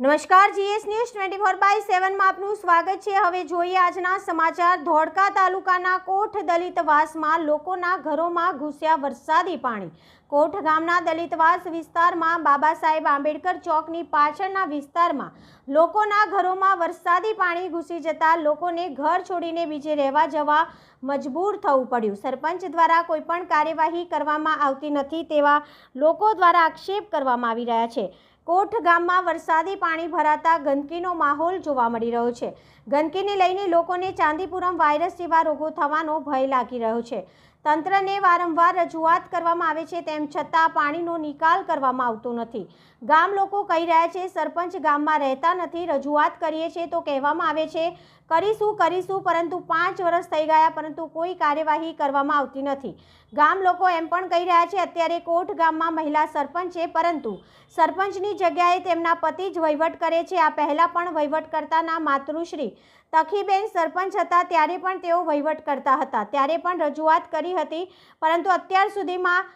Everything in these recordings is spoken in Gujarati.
નમસ્કાર, G S news twenty four by સેવનમાં આપનું સ્વાગત છે. હવે જોઈએ આજના સમાચાર. ધોળકા તાલુકાના કોઠ દલિતવાસમાં લોકોના ઘરોમાં ઘૂસ્યા વરસાદી પાણી. કોઠ ગામના દલિતવાસ વિસ્તારમાં બાબા સાહેબ આંબેડકર ચોકની પાછળના વિસ્તારમાં લોકોના ઘરોમાં વરસાદી પાણી ઘૂસી જતા લોકોને ઘર છોડીને બીજે રહેવા જવા મજબૂર થવું પડ્યું. સરપંચ દ્વારા કોઈપણ કાર્યવાહી કરવામાં આવતી નથી તેવા લોકો દ્વારા આક્ષેપ કરવામાં આવી રહ્યા છે. કોઠ ગામમાં વરસાદી પાણી ભરાતા ગંદકીનો માહોલ જોવા મળી રહ્યો છે. ગંદકીને લઈને લોકોને ચાંદીપુરમ વાયરસ જેવા રોગો થવાનો ભય લાગી રહ્યો છે. તંત્રને વારંવાર રજૂઆત કરવામાં આવે છે તેમ છતાં પાણીનો નિકાલ કરવામાં આવતો નથી. ગામ લોકો કહી રહ્યા છે, સરપંચ ગામમાં રહેતા નથી, રજૂઆત કરીએ છીએ તો કહેવામાં આવે છે, કરીશું કરીશું, પરંતુ પાંચ વર્ષ થઈ ગયા, પરંતુ કોઈ કાર્યવાહી કરવામાં આવતી નથી. ગામ લોકો એમ પણ કહી રહ્યા છે, અત્યારે કોટ ગામમાં મહિલા સરપંચ છે, પરંતુ સરપંચની જગ્યાએ તેમના પતિ જ વહીવટ કરે છે. આ પહેલાં પણ વહીવટ કરતાના માતૃશ્રી તખીબેન સરપંચ હતા ત્યારે પણ તેઓ વહીવટ કરતા હતા. ત્યારે પણ રજૂઆત કરી હતી, પરંતુ અત્યાર સુધીમાં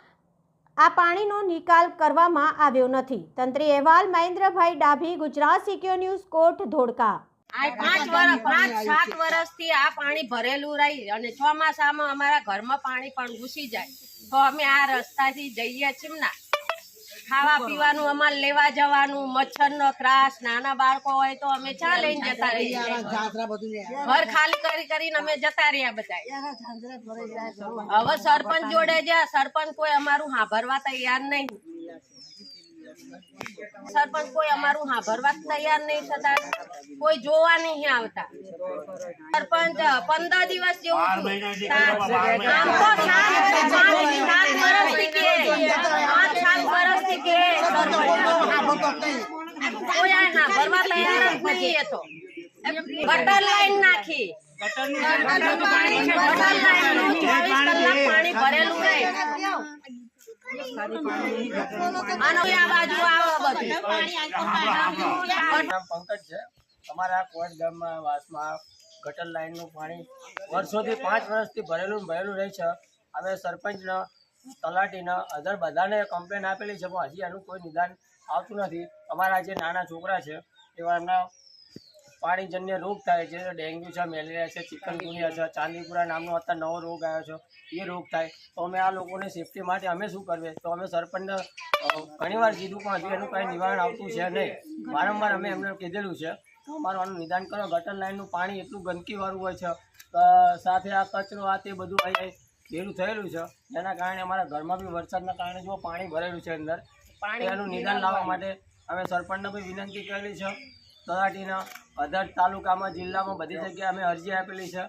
આ પાણીનો નિકાલ કરવામાં આવ્યો નથી. તંત્રી અહેવાલ, મહેન્દ્રભાઈ ડાભી ગુજરાત સિક્યો ન્યૂઝ, કોટ, ધોળકા. પાંચ વર્ષ પાંચ, સાત વર્ષથી આ પાણી ભરેલું રહી અને ચોમાસામાં અમારા ઘરમાં પાણી પણ ઘૂસી જાય. તો અમે આ રસ્તાથી જઈએ છીએ ખાવા પીવાનું અમારે લેવા જવાનું મચ્છર નો ત્રાસ નાના બાળકો હોય તો અમે ચા લઈને જતા રહીએ. ઘર ખાલી કરી કરીને અમે જતા રહ્યા બધા હવે સરપંચ જોડે જ્યાં સરપંચ કોઈ અમારું સાંભળવા તૈયાર નહીં. સરપંચ કોઈ અમારું હાભરવા તૈયાર નહીં થતા કોઈ જોવા નહીં આવતા. સરપંચ પંદર દિવસ જેવું. આમ તો સાત વર્ષ- પાંચ- સાત વર્ષથી કે પાંચ સાત વર્ષથી કે કોઈ આ હાભરવા તૈયાર જ નહીં એ તો. ગટર લાઈન નાખી. પાણી ભરેલું રહે. પંકજ છે અમારા કોટ વાસમાં ગટર લાઈનનું પાણી વર્ષોથી પાંચ વર્ષથી ભરેલું ભરેલું રહે છે. અમે સરપંચને, તલાટીને, અધર બધાને કમ્પ્લેન આપેલી છે, પણ હજી એનું કોઈ નિદાન આવતું નથી. અમારા જે નાના છોકરા છે એવા પાણીજન્ય રોગ થાય છે ડેન્ગ્યુ છે મેલેરિયા છે ચિકનગુનિયા છે ચાંદીપુરા નામનો અત્યારે નવો રોગ આવ્યો છે એ રોગ થાય. તો અમે આ લોકોની સેફટી માટે અમે શું કરીએ તો અમે સરપંચને ઘણીવાર કીધું પણ હજુ એનું કાંઈ નિવારણ આવતું છે નહીં. વારંવાર અમે એમને કીધેલું છે. તો અમારું આનું નિદાન કરો. ગટર લાઈનનું પાણી એટલું ગંદકીવાળું હોય છે. સાથે આ કચરો આ તે બધું અહીં ભેરું થયેલું છે. જેના કારણે અમારા ઘરમાં બી વરસાદના કારણે જો પાણી ભરેલું છે અંદર. પાણી એનું નિદાન લાવવા માટે અમે સરપંચને બી વિનંતી કરેલી છે. તલાટીના અધર તાલુકામાં જિલ્લામાં બધી જગ્યાએ અમે અરજી આપેલી છે.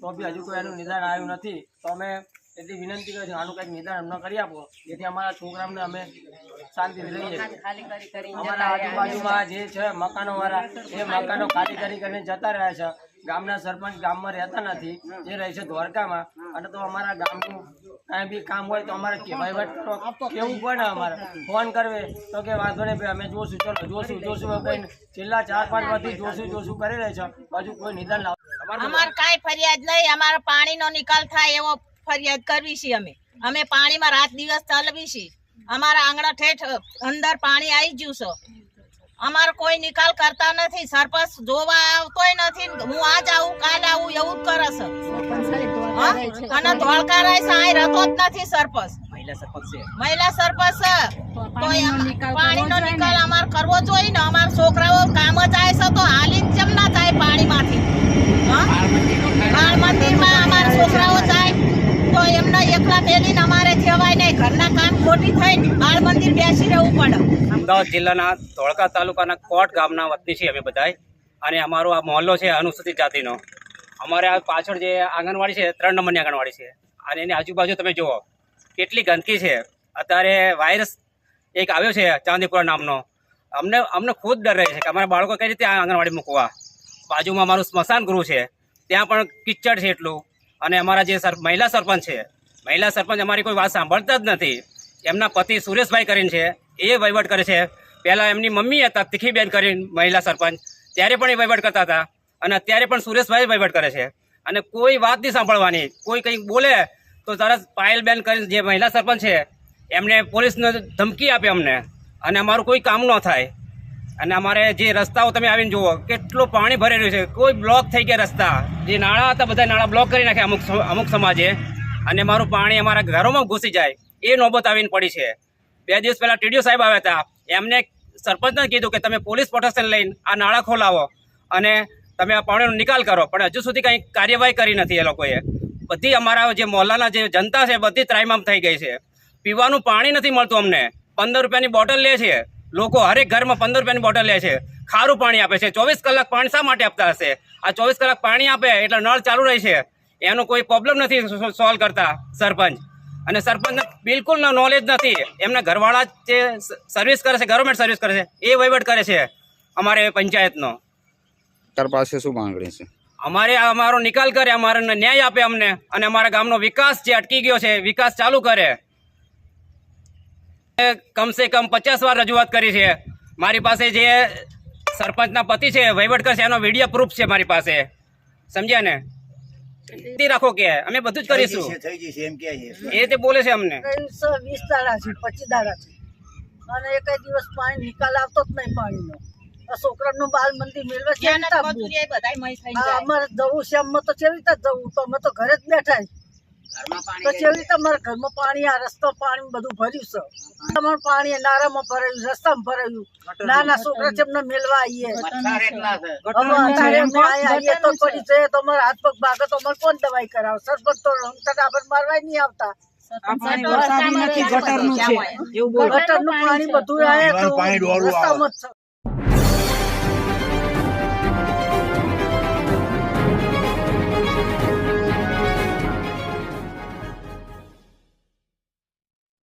તો બી હજુ કોઈ એનું નિદાન આવ્યું નથી. તો અમે એટલી વિનંતી કરી છે આનું કંઈક નિદાન અમને કરી આપો. જેથી અમારા છોકરાઓને અમે શાંતિ કરી અમારા આજુબાજુમાં જે છે મકાનોવાળા એ મકાનો ખાલી કરી કરીને જતા રહ્યા છે. ગામના સરપંચ ગામમાં રહેતા નથી. એ રહે છે દ્વારકામાં. અને તો અમારા ગામનું કાંઈ બી કામ હોય તો અમારે કહેવાય વાત કરો કેવું પડે અમારે? ફોન કરવે તો કે વાંધો નહીં ભાઈ અમે જોશું ચલો જોશું જોશું કોઈ છેલ્લા ચાર પાંચ વર્ષથી જોશું જોશું કરી રહે છે. બાજુ કોઈ નિદાન લાવ. અમારે કાંઈ ફરિયાદ નહીં. અમારે પાણીનો નિકાલ થાય એવો ફરિયાદ કરવી છે અમે. અમે પાણીમાં રાત દિવસ ચાલવી છે. અમારા આંગણા ઠેઠ અંદર પાણી આવી ગયું છે. અમારો કોઈ નિકાલ કરતા નથી. સરપંચ જોવા આવતોય નથી. હું આજ આવું કાલ આવું એવું જ કરે છે? અને ધોળકારાય સાંઈ રતો જ નથી સરપંચ. મહિલા સરપંચ છે. તો પાણીનો નિકાલ અમાર કરવો જોઈએ ને? અમારા છોકરાઓ કામ જાય છે તો હાલી કેમ ના જાય પાણીમાંથી? બાળ મંદિરમાં અમારા છોકરાઓ જાય તો એમને એકલા મેલીને અમારે જવાય નહીં. ઘરના કામ ખોટી થઈને બાળ મંદિર બેસી રહેવું પડે. અમદાવાદ જિલ્લાના ધોળકા તાલુકાના કોટ ગામના વતની છીએ અમે બધાય. અને અમારો આ મહોલ્લો છે અનુસૂચિત જાતિનો. અમારે આ પાછળ જે આંગણવાડી છે, ત્રણ નંબરની આંગણવાડી છે. અને એની આજુબાજુ તમે જુઓ, કેટલી ગંદકી છે. અત્યારે વાયરસ એક આવ્યો છે, ચાંદીપુરા નામનો. અમને અમને ખુદ ડર રહે છે કે અમારા બાળકો કઈ રીતે આંગણવાડી મૂકવા? બાજુમાં અમારું સ્મશાન ગૃહ છે, ત્યાં પણ કિચડ છે એટલું. અને અમારા જે સર, મહિલા સરપંચ છે, મહિલા સરપંચ અમારી કોઈ વાત સાંભળતા જ નથી. એમના પતિ સુરેશભાઈ કરીને છે, એ વહીવટ કરે છે. પહેલાં એમની મમ્મી હતા, તીખીબેન કરીને મહિલા સરપંચ. ત્યારે પણ એ વહીવટ કરતા હતા. અને અત્યારે પણ સુરેશભાઈ વહીવટ કરે છે. અને કોઈ વાત નહીં સાંભળવાની. કોઈ કંઈક બોલે તો તરત પાયલબેન કરીને જે મહિલા સરપંચ છે, એમને પોલીસને ધમકી આપે અમને. અને અમારું કોઈ કામ ન થાય. અને અમારે જે રસ્તાઓ તમે આવીને જુઓ, કેટલું પાણી ભરેલું છે. કોઈ બ્લોક થઈ ગયા રસ્તા. જે નાળા હતા, બધા નાળા બ્લોક કરી નાખ્યા અમુક અમુક સમાજે. અને મારું પાણી અમારા ઘરોમાં ઘૂસી જાય. એ નોબત આવીને પડી છે. બે દિવસ પહેલાં ટીડીઓ સાહેબ આવ્યા હતા. એમને સરપંચને કીધું કે તમે પોલીસ પ્રોટેક્શન લઈને આ નાળા ખોલાવો. અને તમે આ પાણીનો નિકાલ કરો. પણ હજુ સુધી કંઈ કાર્યવાહી કરી નથી એ લોકોએ. બધી અમારા જે મોહલ્લાના જે જનતા છે, બધી ત્રાઈમામ થઈ ગઈ છે. પીવાનું પાણી નથી મળતું અમને. પંદર રૂપિયાની બોટલ લે છે. લોકો હરેક ઘરમાં પંદર રૂપિયાની બોટલ લે છે. ખારું પાણી આપે છે. ચોવીસ કલાક પાણી શા માટે આપતા હશે? આ ચોવીસ કલાક પાણી આપે એટલે નળ ચાલુ રહે છે. એનો કોઈ પ્રોબ્લેમ નથી સોલ્વ કરતા સરપંચ. અને સરપંચને બિલકુલ નોલેજ નથી. એમના ઘરવાળા જે સર્વિસ કરે છે ગવર્મેન્ટ સર્વિસ કરે છે, એ વહીવટ કરે છે અમારે પંચાયતનો. સરકાર પાસે શું માંગણી છે? અમારે અમારો નિકાલ કરે અમારે ન્યાય આપે અમને અને અમારા ગામનો વિકાસ જે અટકી ગયો છે વિકાસ ચાલુ કરે. કમસે કમ પચાસ વાર રજૂઆત કરી છે. મારી પાસે જે સરપંચના પતિ છે વહીવટકર છે એનો વીડિયો પ્રૂફ છે મારી પાસે. સમજ્યા ને? રાખો કે અમે બધું જ કરીશું. એ તે બોલે છે અમને. વીસ દાડા છે પચીસ દાડા છે. અને એક દિવસ પાણી નિકાલ આવતો જ નહીં પાણીનો. છોકરાનું બાલ મંદિર મેળવે છે. અમારે જવું છે અમે તો કેવી રીતે જવું? તો અમે તો ઘરે જ બેઠા. તો કેવી રીતે અમારા ઘરમાં પાણી આ રસ્તો પાણી બધું ભર્યું છે. તમારું પાણી નારામાં ભરાયું રસ્તામાં ભરાયું નાના છોકરા છે એમને મેળવા આવીએ. અત્યારે આવીએ તો પડી જઈએ તો અમારા હાથ પગ ભાગે તો અમારે કોણ દવાઈ કરાવે? સરપંચ તો મારવાય નહીં આવતા. ગટરનું પાણી બધું આવે.